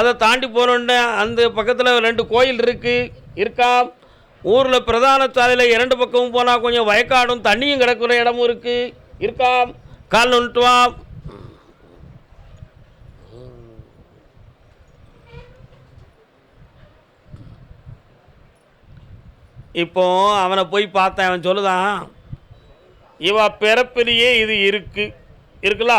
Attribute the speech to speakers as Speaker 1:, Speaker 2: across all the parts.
Speaker 1: அதை தாண்டி போனோடனே அந்த பக்கத்தில் ரெண்டு கோயில் இருக்குது இருக்கா? ஊரில் பிரதான சாலையில் இரண்டு பக்கமும் போனால் கொஞ்சம் வயக்காடும் தண்ணியும் கிடக்கிற இடமும் இருக்குது இருக்கா? கால் நொண்டு வா. இப்போ அவனை போய் பார்த்தேன் அவன் சொல்லுதான் இவ பிறப்பிலேயே இது இருக்குது இருக்குல்ல?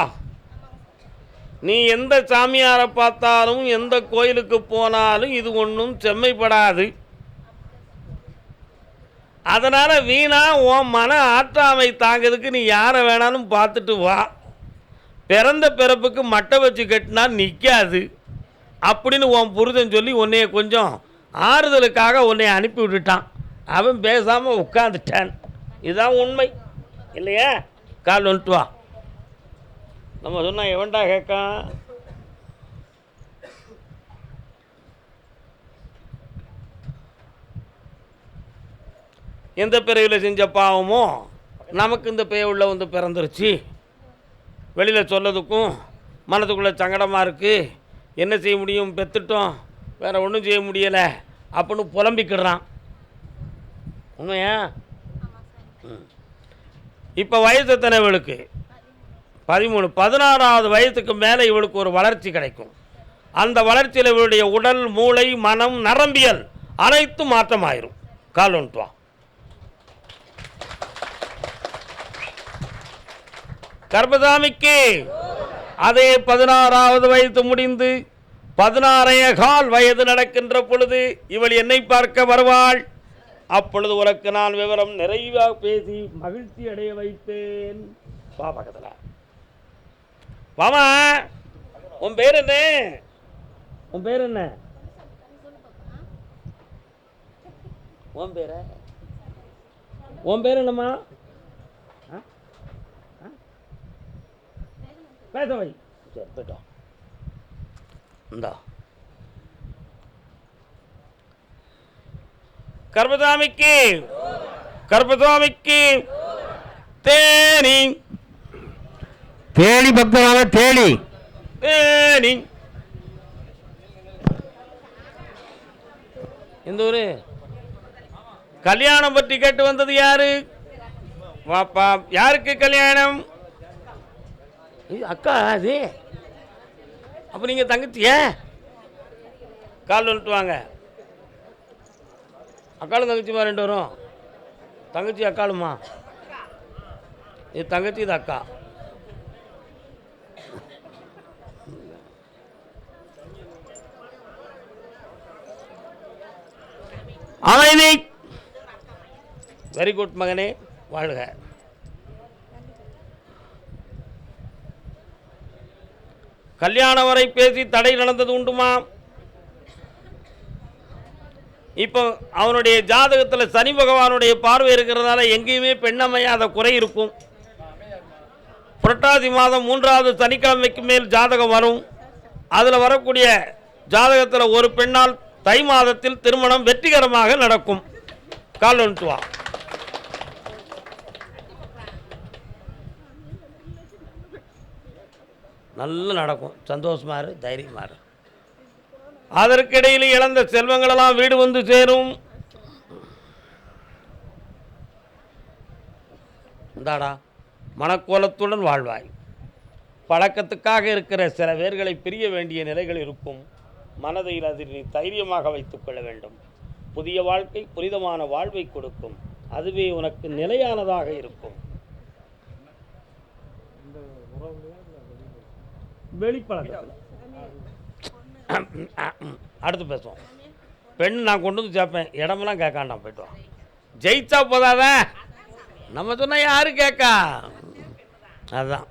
Speaker 1: நீ எந்த சாமியாரை பார்த்தாலும் எந்த கோயிலுக்கு போனாலும் இது ஒன்றும் செம்மைப்படாது. அதனால் வீணா உன் மன ஆற்றாமை தாங்கிறதுக்கு நீ யாரை வேணாலும் பார்த்துட்டு வா. பிறந்த பிறப்புக்கு மட்டை வச்சு கட்டினா நிற்காது அப்படின்னு உன் புரிதன் சொல்லி உன்னைய கொஞ்சம் ஆறுதலுக்காக உன்னை அனுப்பி விட்டுட்டான். அவன் பேசாமல் உட்காந்துட்டான் இதுதான் உண்மை. இல்லையா? கால் வந்துட்டு வா. நம்ம சொன்னா எவன்டா கேட்கான் எந்த பிறவியில் செஞ்ச பாவமோ நமக்கு இந்த பெய உள்ள வந்து பிறந்துருச்சு. வெளியில் சொல்லதுக்கும் மனதுக்குள்ளே சங்கடமாக இருக்குது என்ன செய்ய முடியும்? பெத்துட்டோம். வேறு ஒன்றும் செய்ய முடியலை. அப்படின்னு புலம்பிக்கிடுறான். உண்மையா. இப்போ வயசு எத்தனை இவளுக்கு? பதிமூணு பதினாறாவது வயதுக்கு மேலே இவளுக்கு ஒரு வளர்ச்சி கிடைக்கும். அந்த வளர்ச்சியில் இவளுடைய உடல் மூளை மனம் நரம்பியல் அனைத்தும் மாற்றமாயிரும். கால் ஒன்று வா. அதே பதினாறாவது வயது முடிந்து பதினாறைய கால் வயது நடக்கின்ற பொழுது இவள் என்னை பார்க்க வருவாள். அப்பொழுது உனக்கு நான் விவரம் நிறைவாக பேசி மகிழ்ச்சி அடைய வைப்பேன். வா வாமா. உன் பேர் என்ன? உன் பேர் என்ன? உன் பேர? உன் பேர் என்னம்மா? ஆ? பேச வை சரி போயிட்டோம் இந்தா. கர்பசாமிக்கு கர்பசாமிக்கு தேனி.
Speaker 2: தேடி பக்தனான தேடி
Speaker 1: தேனி. எந்த ஊரு. கல்யாணம் பற்றி கேட்டு வந்தது யாரு? வாப்பா யாருக்கு கல்யாணம்? இது அக்கா அது. அப்போ நீங்கள் தங்கச்சிய? கால் வந்துட்டு வாங்க. அக்காலும் தங்கச்சிமா ரெண்டு வரும் தங்கச்சி அக்காளுமா? இது தங்கச்சி இது அக்கா? அமைதி. வெரி குட் மகனே. வாழ்க. கல்யாணம் வரை பேசி தடை நடந்தது உண்டுமா? இப்போ அவனுடைய ஜாதகத்தில் சனி பகவானுடைய பார்வை இருக்கிறதால எங்கேயுமே பெண்ணமையாத குறை இருக்கும். புரட்டாசி மாதம் மூன்றாவது சனிக்கிழமைக்கு மேல் ஜாதகம் வரும். அதில் வரக்கூடிய ஜாதகத்தில் ஒரு பெண்ணால் தை மாதத்தில் திருமணம் வெற்றிகரமாக நடக்கும். கால் வா. நல்லா நடக்கும். சந்தோஷமாக இரு இரு. அதற்கிடையில் இழந்த செல்வங்களெல்லாம் வீடு வந்து சேரும். இந்தாடா மனக்கோலத்துடன் வாழ்வாய். பழக்கத்துக்காக இருக்கிற சில பேர்களை பிரிய வேண்டிய நிலைகள் இருக்கும். மனதில் அதில் நீ தைரியமாக வைத்துக் கொள்ள வேண்டும். புதிய வாழ்க்கை புனிதமான வாழ்வை கொடுக்கும். அதுவே உனக்கு நிலையானதாக இருக்கும். வெளிப்பழக்கத்தில் அடுத்து பேசுவோம். பெண் நான் கொண்டு வந்து சேர்ப்பேன். இடமெல்லாம் கேட்காண்டாம் போயிட்டு வா. ஜெயிச்சா போதாதான் நம்ம சொன்னா யாரு கேட்கா? அதுதான்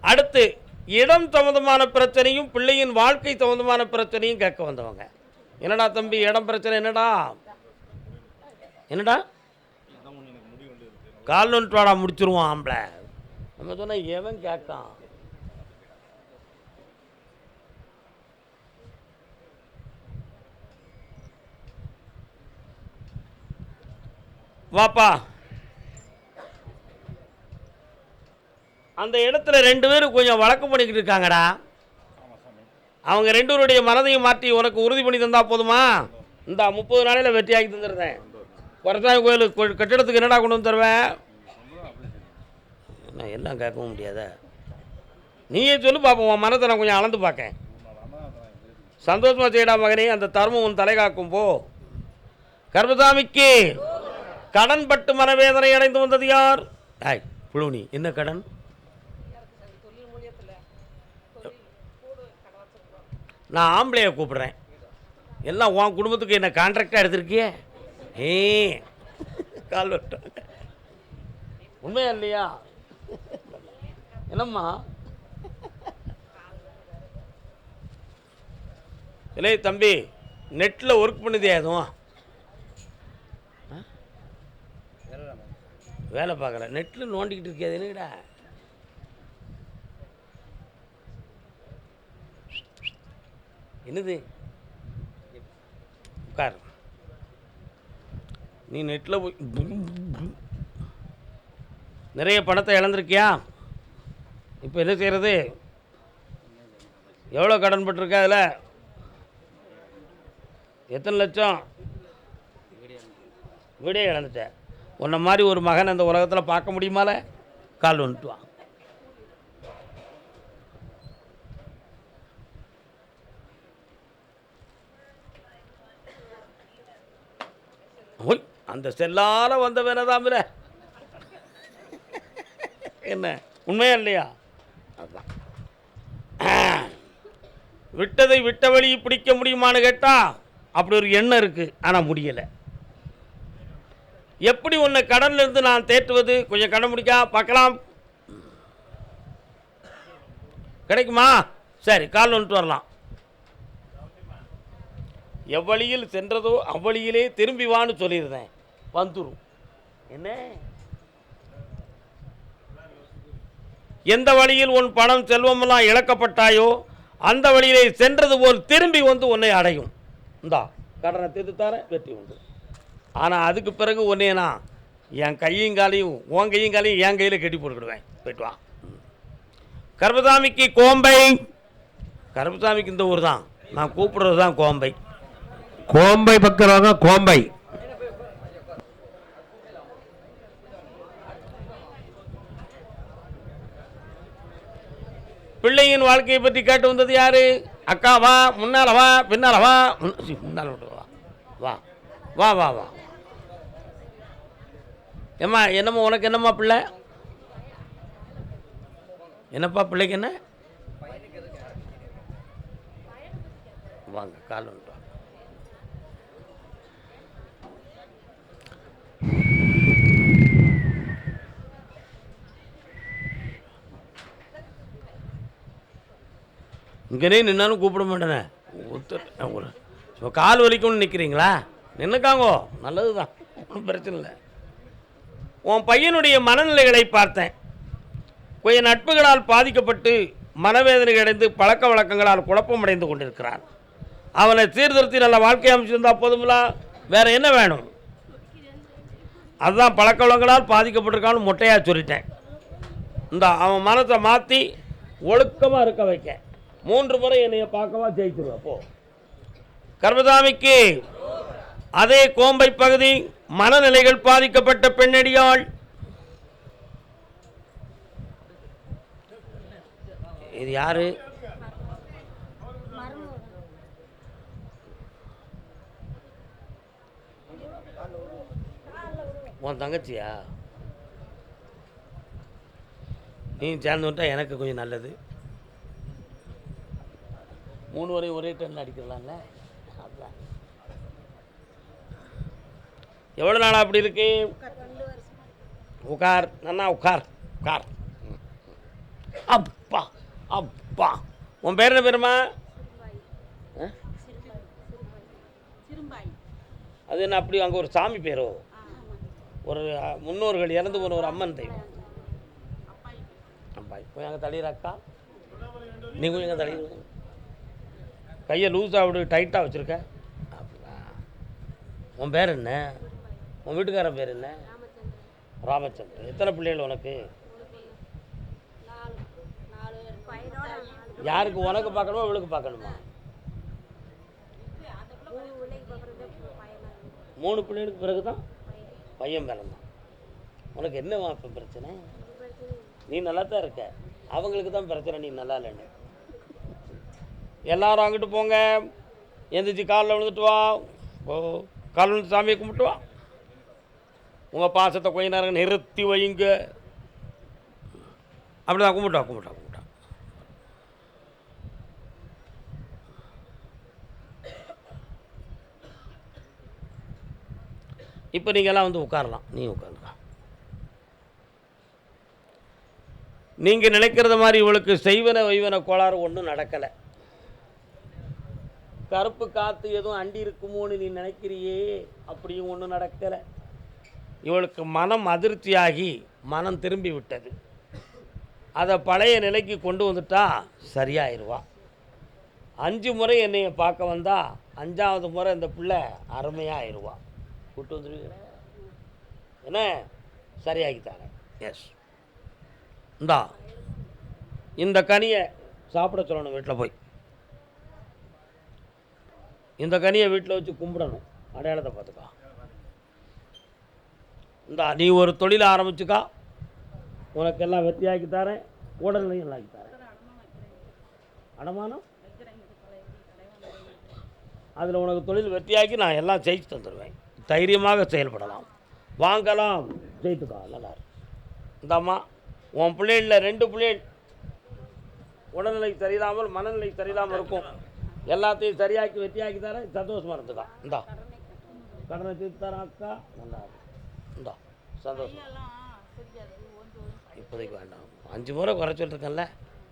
Speaker 1: அடுத்து இடம் சம்மந்தமான பிரச்சனையும் பிள்ளையின் வாழ்க்கை சம்மந்தமான பிரச்சனையும் கேட்க வந்தவங்க. என்னடா தம்பி இடம் பிரச்சனை என்னடா? என்னடா? கால் நொண்டு வாடா முடிச்சிருவான் ஆம்பளை. நம்ம சொன்னால் எவன் கேட்கான்? வாப்பா. அந்த இடத்துல ரெண்டு பேரும் கொஞ்சம் வழக்கு பண்ணிக்கிட்டு இருக்காங்கடா. அவங்க ரெண்டூருடைய மனதையும் மாற்றி உனக்கு உறுதி பண்ணி தந்தால் போதுமா? இந்த முப்பது நாளையில் வெற்றியாகி தந்துடுறேன். குறைச்சாமி கோயில் கட்டிடத்துக்கு என்னடா கொண்டு வந்து தருவேன் என்ன எல்லாம் கேட்கவும் முடியாத. நீயே சொல்லு பார்ப்போம் உன் மனத்தை நான் கொஞ்சம் அளந்து பார்க்கேன் சந்தோஷமா செய்யடா மகனே அந்த தர்மம் உன் தலை காக்கும் போ. கர்மசாமிக்கு கடன் பட்டு மனவேதனை அடைந்து வந்தது யார்? ஆய் புழுனி என்ன கடன்? நான் ஆம்பளையை கூப்பிட்றேன். எல்லாம் உன் குடும்பத்துக்கு என்ன கான்ட்ராக்டாக எடுத்திருக்கியே? ஏ கால் விட்டாங்க. உண்மையா இல்லையா? என்னம்மா? இல்லை தம்பி நெட்டில் ஒர்க் பண்ணுதே அதுவும் வேலை பார்க்கல. நெட்டில் நோண்டிக்கிட்டு இருக்கியாது என்னங்கடா? என்னது? உட்கார். நீ நெட்டில் போய் நிறைய பணத்தை இழந்திருக்கியா? இப்போ என்ன செய்கிறது எவ்வளோ கடன் பட்டிருக்க அதில்? எத்தனை லட்சம்? வீடே இழந்துட்டேன் உன்னை மாதிரி ஒரு மகன் அந்த உலகத்தில் பார்க்க முடியுமால? கால் வந்துட்டுவான் வா ஓய் அந்த செல்லால் வந்த வேணதாமில என்ன? உண்மையா இல்லையா? அதுதான் விட்டதை விட்ட வழி பிடிக்க முடியுமான்னு கேட்டால் அப்படி ஒரு எண்ணம் இருக்குது ஆனால் முடியலை. எப்படி உன்னை கடன்லேருந்து நான் தேற்றுவது? கொஞ்சம் கடன் முடிக்கா பார்க்கலாம். கிடைக்குமா? சரி கால் வந்துட்டு வரலாம். எவ்வழியில் சென்றதோ அவ்வழியிலே திரும்பி வான்னு சொல்லியிருந்தேன். வந்துரும். என்ன? எந்த வழியில் உன் பணம் செல்வமெல்லாம் இழக்கப்பட்டாயோ அந்த வழியிலே சென்றது போல் திரும்பி வந்து உன்னை அடையும். இந்தா கடனை தீர்த்து தரேன் வெற்றி உண்டு. ஆனால் அதுக்கு பிறகு உன்னை நான் என் கையும் காலையும் உன் கையும் காலையும் என் கையில் கட்டி போட்டுக்கிடுவேன். போயிட்டு வா. கருப்பசாமிக்கு கோம்பை. கருப்பசாமிக்கு இந்த ஊர் தான். நான் கூப்பிடுறது தான் கோம்பை.
Speaker 2: கோம்பை பக்கிறவங்க கோம்பை.
Speaker 1: பிள்ளையின் வாழ்க்கையை பற்றி கேட்டு வந்தது யாரு? அக்கா வா முன்னால வா பின்னால வா. முன்னால் முன்னால வா. வா. வா வா வா. ஏம்மா என்னம்மா உனக்கு என்னம்மா பிள்ளை? என்னப்பா பிள்ளைக்கு என்ன? வாங்க கால் வந்துட்டு வாங்க இங்கேனே நின்னாலும் கூப்பிட மாட்டேனே. ஒரு இப்போ கால் வலிக்கும்னு நிற்கிறீங்களா நின்றுக்காங்கோ நல்லது தான் ஒன்றும் பிரச்சனை இல்லை. உன் பையனுடைய மனநிலைகளை பார்த்தேன். கொஞ்சம் நட்புகளால் பாதிக்கப்பட்டு மனவேதனை அடைந்து பழக்க வழக்கங்களால் குழப்பமடைந்து கொண்டிருக்கிறான். அவனை சீர்திருத்தி நல்ல வாழ்க்கை அமைச்சிருந்தா போதுங்களா வேற என்ன வேணும்? அதுதான் பழக்க வழக்கங்களால் பாதிக்கப்பட்டிருக்கான்னு மொட்டையாக சொல்லிட்டேன். இந்த அவன் மனத்தை மாற்றி ஒழுக்கமாக இருக்க வைக்க மூன்று முறை என்னைய பார்க்கவா ஜெயிச்சிருவேன் போ. கர்மதாமிக்கு அதே கோம்பை பகுதி மனநிலைகள் பாதிக்கப்பட்ட பெண்ணடியாள். இது யாரு? உன் தங்கச்சியா? நீ சேர்ந்து விட்டா எனக்கு கொஞ்சம் நல்லது. மூணு வரையும் ஒரே டன்ல அடிக்கிறலாம்ல? அதான். எவ்வளோ நாளாக அப்படி இருக்கு? உட்கார் நன்னா உட்கார் உட்கார் அப்பா அப்பா. உன் பேர் என்ன பேருமா? அது என்ன அப்படி அங்கே ஒரு சாமி பேரோ? ஒரு முன்னோர்கள் இறந்து போன ஒரு அம்மன் தெய்வம். அப்பா இப்போ எங்கள் தளிராக்கா நீ கொஞ்சம் எங்கள் தளிர் கையை லூஸாக விடு டைட்டாக வச்சுருக்க. அப்படியா? உன் பேர் என்ன? உன் வீட்டுக்காரன் பேர் என்ன? ராமச்சந்திரன். எத்தனை பிள்ளைகள் உனக்கு? யாருக்கு உனக்கு பார்க்கணுமா இவளுக்கு பார்க்கணுமா? மூணு பிள்ளைகளுக்கு பிறகு தான் பையன் பிறந்தான். உனக்கு என்னவா இப்போ பிரச்சனை? நீ நல்லா தான் இருக்க. அவங்களுக்கு தான் பிரச்சனை நீ நல்லா இல்லைன்னு. எல்லாரும் அங்கிட்டு போங்க. எந்திரிச்சு காலில் விழுந்துட்டு வா. ஓ காலில் விழுந்து சாமியை கும்பிட்டு வா. உங்கள் பாசத்தை கொஞ்ச நேரம் நிறுத்தி வைங்குங்க அப்படி தான் கும்பிட்டா கும்பிட்டா கும்பிட்டா இப்போ நீங்கள்லாம் வந்து உட்காரலாம். நீ உட்காருங்க நீங்கள் நினைக்கிறத மாதிரி இவளுக்கு செய்வன வைவன கோளாறு ஒன்றும் நடக்கலை. கருப்பு காற்று எதுவும் அண்டி இருக்குமோன்னு நீ நினைக்கிறியே? அப்படியும் ஒன்றும் நடக்கலை. இவளுக்கு மனம் அதிர்ச்சியாகி மனம் திரும்பி விட்டது. அதை பழைய நிலைக்கு கொண்டு வந்துட்டா சரியாயிருவா. அஞ்சு முறை என்னைய பார்க்க வந்தால் அஞ்சாவது முறை இந்த பிள்ளை அருமையாகிடுவா கூட்டு வந்துருவீங்க என்ன? சரியாக்கித்தாங்க எஸ் இந்தா இந்த கனியை சாப்பிட சொல்லணும் வீட்டில் போய். இந்த கனியை வீட்டில் வச்சு கும்பிடணும். அடையாளத்தை பார்த்துக்கா. இந்தா நீ ஒரு தொழிலை ஆரம்பிச்சுக்கா. உனக்கெல்லாம் வெற்றியாக்கி தரேன். உடல்நிலையும் நல்லாக்கி தரேன். அடமானம்? அதில் உனக்கு தொழில் வெற்றியாக்கி நான் எல்லாம் ஜெயிச்சு தந்துடுவேன் தைரியமாக செயல்படலாம். வாங்கலாம். ஜெயித்துக்கா. நல்லா இந்தம்மா இந்தாம்மா உன் பிள்ளைகளில் ரெண்டு பிள்ளைகள். உடல்நிலை சரியில்லாமல் மனநிலை சரியில்லாமல் இருக்கும். எல்லாத்தையும் சரியாக்கி வெற்றியாக்கி தரேன் சந்தோஷமாக இருந்துக்கான் இந்தா. கடனை தீர்த்து தரேன் அக்கா? நல்லா இந்தா. சந்தோஷம். இப்போதைக்கு வேண்டாம். அஞ்சு முறை குறை சொல்லிருக்கேன்ல.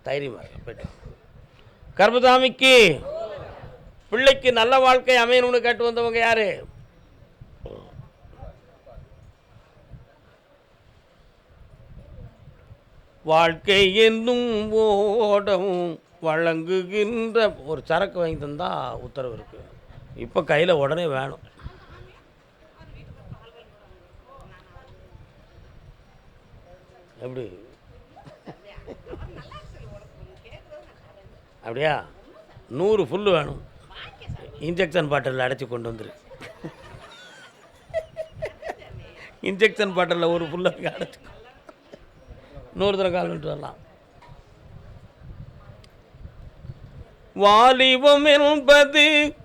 Speaker 1: தைரியமாக இருக்க போயிட்டு பிள்ளைக்கு நல்ல வாழ்க்கை அமையணும்னு கேட்டு வந்தவங்க யார்? வாழ்க்கை என்னும் ஓடம் வழங்குகின்ற ஒரு சரக்கு வாங்கி தந்தால் உத்தரவு இருக்குது இப்போ கையில் உடனே வேணும். எப்படி? அப்படியா? நூறு ஃபுல்லு வேணும். இன்ஜெக்ஷன் பாட்டிலில் அடைச்சி கொண்டு வந்துரு. இன்ஜெக்ஷன் பாட்டிலில் ஒரு ஃபுல்லாக அடைச்சி நூறு தடவை கால் விட்டு வரலாம். வாலிபம் என்பது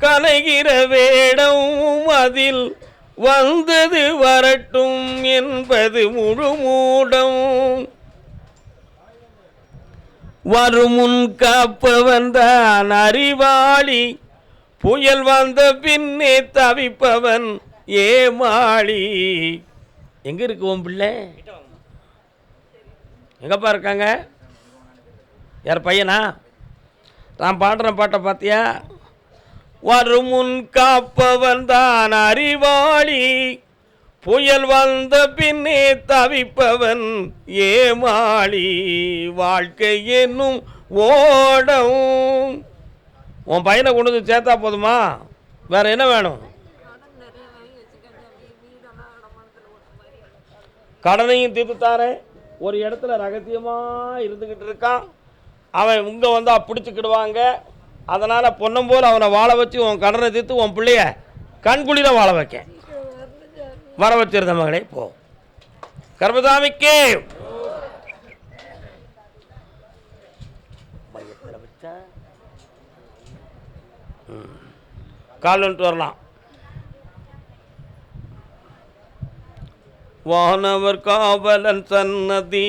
Speaker 1: கலைகிற வேடம் அதில் வந்தது வரட்டும் என்பது முழுமூடம். வருமுன் காப்பவன் தான் அறிவாளி புயல் வந்த பின்னே தவிப்பவன் ஏமாளி. எங்க இருக்கு உன் பிள்ளை? எங்கப்பா இருக்காங்க? யார் பையனா? நான் பாடுற பாட்டை பார்த்தியா வருமுன் காப்பவன் தான் அறிவாளி. புயல் வந்த பின்னே தவிப்பவன் ஏமாளி. வாழ்க்கை என்னும் ஓடம். உன் பையனை கொண்டு வந்து சேர்த்தா போதுமா? வேற என்ன வேணும்? கடனையும் தீர்த்து தாரேன். ஒரு இடத்துல ரகசியமாக இருந்துக்கிட்டு இருக்கான். அவன் இங்கே வந்தால் பிடிச்சிக்கிடுவாங்க. அதனால் பொண்ணும் போல் அவனை வாழ வச்சு உன் கடனை தீர்த்து உன் பிள்ளைய கண்குளிர வாழ வைக்க. வர வச்சிருந்த மகளே போ. கர்மதாமிக்கு மையத்தில் கால் வரலாம். வானவர் காவலன் சன்னதி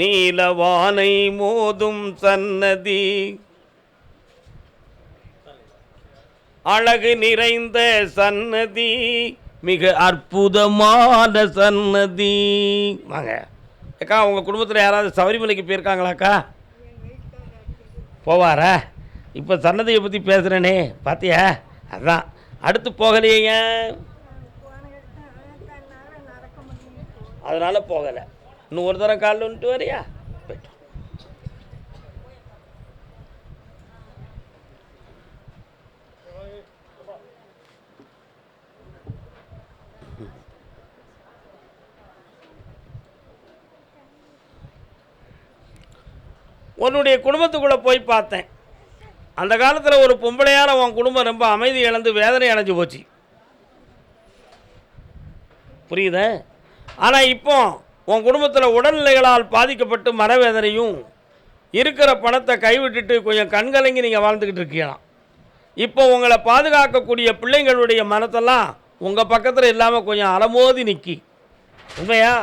Speaker 1: நீலவானை மோதும் சன்னதி. அழகு நிறைந்த சன்னதி மிக அற்புதமான சன்னதி. வாங்க. அக்கா உங்கள் குடும்பத்தில் யாராவது சபரிமலைக்கு போயிருக்காங்களாக்கா? போவாரா? இப்போ சன்னதியை பற்றி பேசுகிறேனே பார்த்தியா அதான். அடுத்து போகலையே ஏன் அதனால் போகலை. இன்னும் ஒரு தரம் காலில் வந்துட்டு வரியா போயிட்டு உன்னுடைய குடும்பத்துக்குள்ளே போய் பார்த்தேன். அந்த காலத்தில் ஒரு பொம்பளையால் உன் குடும்பம் ரொம்ப அமைதி இழந்து வேதனை அடைஞ்சு போச்சு. புரியுத? ஆனால் இப்போ உன் குடும்பத்தில் உடல்நிலைகளால் பாதிக்கப்பட்டு மனவேதனையும் இருக்கிற பணத்தை கைவிட்டுட்டு கொஞ்சம் கண்கலங்கி நீங்கள் வாழ்ந்துக்கிட்டு இருக்கலாம் இப்போ உங்களை பாதுகாக்கக்கூடிய பிள்ளைங்களுடைய மனத்தெல்லாம் உங்கள் பக்கத்தில் இல்லாமல் கொஞ்சம் அலமோதி நிற்கி உண்மையா?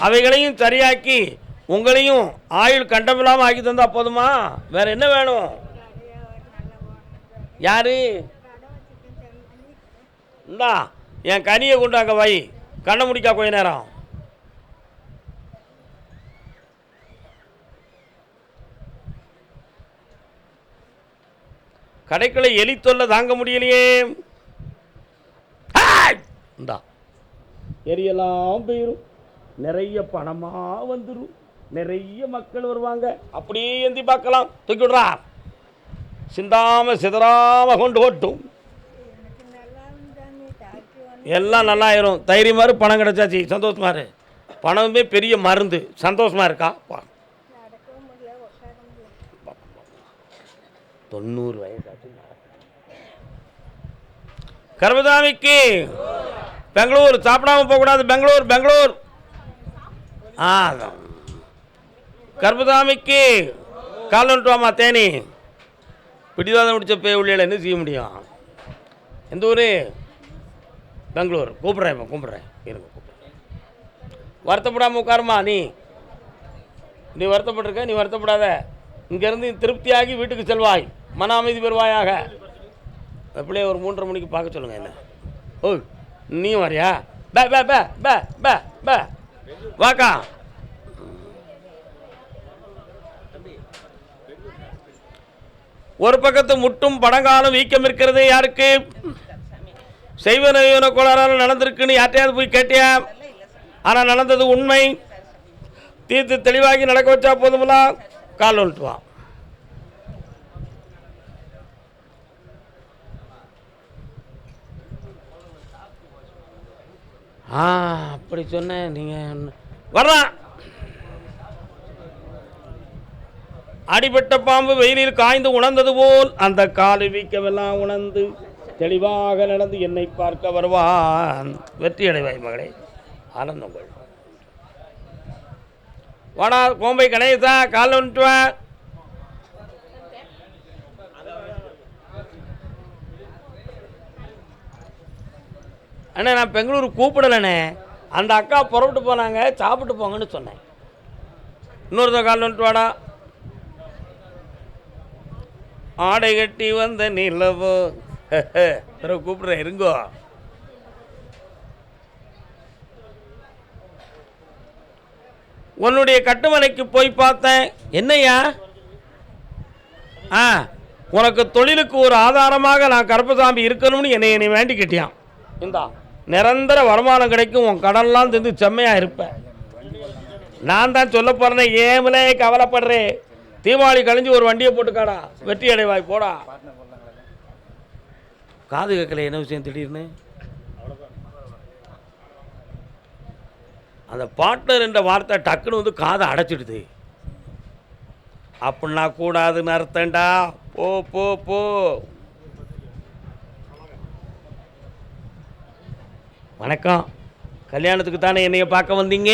Speaker 1: அவைகளையும் சரியாக்கி உங்களையும் ஆயுள் கண்டமில்லாமல் ஆக்கி தந்தால் போதுமா? வேறு என்ன வேணும்? யார்? இந்தா என் கனியை கொண்டு அங்கே வை. கண்ணை முடிக்கா கொஞ்ச நேரம். கடைக்குள்ள எலி தொல்லை தாங்க முடியலையே. இந்தா. எரியெல்லாம் போயிடும் நிறைய பணமாக வந்துடும் நிறைய மக்கள் வருவாங்க. அப்படியே எந்தி பார்க்கலாம். தூக்கி விடுறா. சிந்தாம சிதறாம கொண்டு ஓட்டும். எல்லாம் நல்லாயிரும். தைரியமா தைரியமாரு பணம் கிடைச்சாச்சு. சந்தோஷமாரு பணமே பெரிய மருந்து. சந்தோஷமா இருக்கா வா. தொண்ணூறு வயசாச்சு கர்மதாமிக்கு பெங்களூர் சாப்பிடாம போகக்கூடாது. பெங்களூர் பெங்களூர். ஆ கர்மதாமிக்கு கால் தேனி. பிடிவாதம் முடிச்ச பே உள்ளியில் என்ன செய்ய முடியும்? எந்த ஊர்? பெங்களூர். கூப்பிட்றேன் இப்போ கூப்பிட்றேன். இருங்க கூப்பிட்றேன். வருத்தப்படாமல் உட்காருமா நீ. நீ வருத்தப்பட்டிருக்க நீ வருத்தப்படாத. இங்கேருந்து திருப்தியாகி வீட்டுக்கு செல்வாய். மன அமைதி பெறுவாயாக. அப்படியே ஒரு மூன்றரை மணிக்கு பார்க்க சொல்லுங்க என்ன. ஓ நீ வரியா? பே பே பே பே பே பே. வாக்கா. ஒரு பக்கத்து முட்டும் படங்காலம் வீக்கம் இருக்கிறது யாருக்கு? செய்வன கோளாறால் நடந்திருக்குன்னு யார்ட்டையாவது போய் கேட்டியா? ஆனால் நடந்தது உண்மை. தீர்த்து தெளிவாகி நடக்க வச்சா போதுமெல்லாம் கால் வந்துட்டுவான் ஆ அப்படி சொன்னேன் நீங்கள் வர்றான் அடிபட்ட பாம்பு வெயிலில் காய்ந்து உணர்ந்தது போல் அந்த காலு வீக்கமெல்லாம் உணர்ந்து தெளிவாக நடந்து என்னை பார்க்க வருவான். வெற்றி அடைவாய் மகளே. ஆனந்தங்கள் வாடா கோம்பை கணேசா காலில் வந்துட்டு அண்ணே நான் பெங்களூர் கூப்பிடலண்ணே. அந்த அக்கா புறப்பட்டு போனாங்க சாப்பிட்டு போங்கன்னு சொன்னேன். இன்னொருத்த கால் வந்துட்டு வாடா. ஆடை கட்டி வந்த நிலவோ. பிறகு கூப்பிடுறேன் இருங்கோ. உன்னுடைய கட்டுமலைக்கு போய் பார்த்தேன். என்னய்யா? ஆ உனக்கு தொழிலுக்கு ஒரு ஆதாரமாக நான் கருப்பசாமி இருக்கணும்னு என்னை என்னை வேண்டி கேட்டியான் இந்தா. நிரந்தர வருமானம் கிடைக்கும் உன் கடன்லாம் திந்து செம்மையாக இருப்பேன் நான் தான் சொல்ல போகிறேன் ஏமலே கவலைப்படுறேன் தீபாவளி கழிஞ்சு ஒரு வண்டியை போட்டுக்காடா வெற்றி அடைவாய் போடா. காது கேட்கல என்ன விஷயம் திடீர்னு? அந்த பார்ட்னர் என்ற வார்த்தை டக்குன்னு வந்து காதை அடைச்சிடுது. அப்படின்னா கூடாதுன்னு அர்த்தம்டா. போ போ போ. வணக்கம். கல்யாணத்துக்கு தானே என்னைய பார்க்க வந்தீங்க?